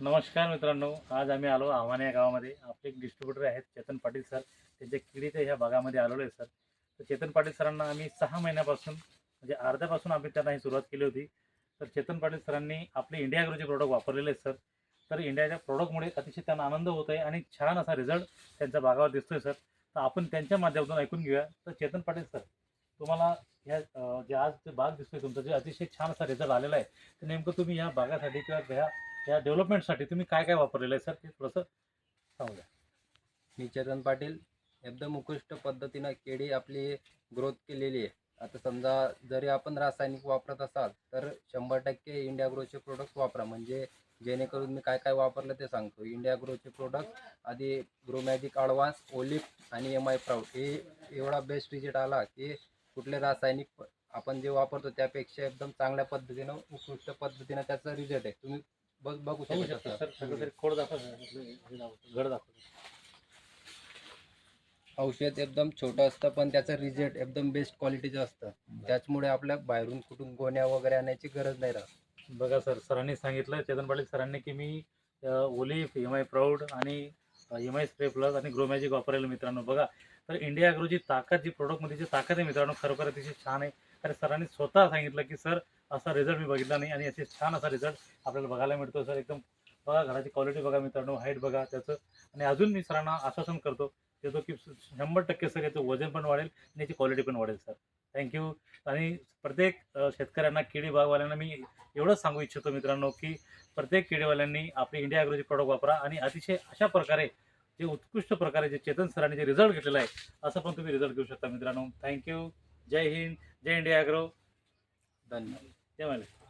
नमस्कार मित्रांनो आज आम्ही आलो आव्हाने या गावामध्ये. आपले एक डिस्ट्रीब्युटर आहेत चेतन पाटील सर. त्यांच्या किडीचे ह्या भागामध्ये आलेलो आहे सर. तर चेतन पाटील सरांना आम्ही सहा महिन्यापासून म्हणजे अर्ध्यापासून आम्ही त्यांना ही सुरुवात केली होती. तर चेतन पाटील सरांनी आपले इंडिया ॲग्रोचे प्रोडक्ट वापरलेले आहेत सर. तर इंडियाच्या प्रोडक्टमुळे अतिशय त्यांना आनंद होत आहे आणि छान असा रिझल्ट त्यांच्या भागावर दिसतोय सर. तर आपण त्यांच्या माध्यमातून ऐकून घेऊया. तर चेतन पाटील सर तुम्हाला ह्या जे आज जे बाग दिसतोय तुमचा जे अतिशय छान असा रिझल्ट आलेला आहे तर नेमकं तुम्ही या बागासाठी किंवा ह्या या डेव्हलपमेंटसाठी तुम्ही काय काय वापरलेलं आहे सर? ते थोडंसं सांगू द्या. मी चेतन पाटील एकदम उत्कृष्ट पद्धतीनं केळी आपली ग्रोथ केलेली आहे. आता समजा जरी आपण रासायनिक वापरत असाल तर शंभर टक्के इंडिया ग्रोचे प्रोडक्ट वापरा. म्हणजे जेणेकरून मी काय काय वापरलं ते सांगतो. इंडिया ग्रोचे प्रोडक्ट आधी ग्रोमॅजिक ॲडव्हान्स ओलिप आणि एम आय प्राऊड हे एवढा बेस्ट रिजेट आला की कुठले रासायनिक आपण जे वापरतो त्यापेक्षा एकदम चांगल्या पद्धतीनं उत्कृष्ट पद्धतीनं त्याचा रिझल्ट आहे. तुम्ही बघ शकता सर सगळं तरी खोड दाखवा घड दाखवा औषध एकदम छोटं असतं पण त्याचं रिझल्ट एकदम बेस्ट क्वालिटीचं असतं. त्याचमुळे आपल्या बाहेरून कुठून गोण्या वगैरे आणायची गरज नाही राहत. बघा सर सरांनी सांगितलं चेतन पाटील सरांनी की मी ओलिफ एम आय प्राऊड आणि एम आय स्प्रे प्लस आणि ग्रोमॅजिक वापरलेलं मित्रांनो. बघा तर इंडिया ॲग्रोची ताकद जी प्रोडक्टमध्ये जी ताकद आहे मित्रांनो खरोखर अतिशय छान आहे. कारण सरांनी स्वतः सांगितलं की सर असा रिझल्ट मी बघितला नाही आणि अतिशय छान असा रिझल्ट आपल्याला बघायला मिळतो. सर एकदम बघा घराची क्वालिटी बघा मित्रांनो हाईट बघा त्याचं. आणि अजून मी सरांना आश्वासन करतो देतो की शंभर टक्के सर याचं वजन पण वाढेल आणि याची क्वालिटी पण वाढेल सर थँक्यू आणि प्रत्येक शेतकऱ्यांना केळी बागवाल्यांना मी एवढंच सांगू इच्छितो मित्रांनो की प्रत्येक केळीवाल्यांनी आपली इंडिया ॲग्रोचे प्रॉडक्ट वापरा आणि अतिशय अशा प्रकारे जे उत्कृष्ट प्रकारे जे चेतन सरांनी जे रिझल्ट घेतलेला आहे असं पण तुम्ही रिझल्ट घेऊ शकता मित्रांनो. Thank you Jai Hind Jai India agro धन्यवाद. जय माले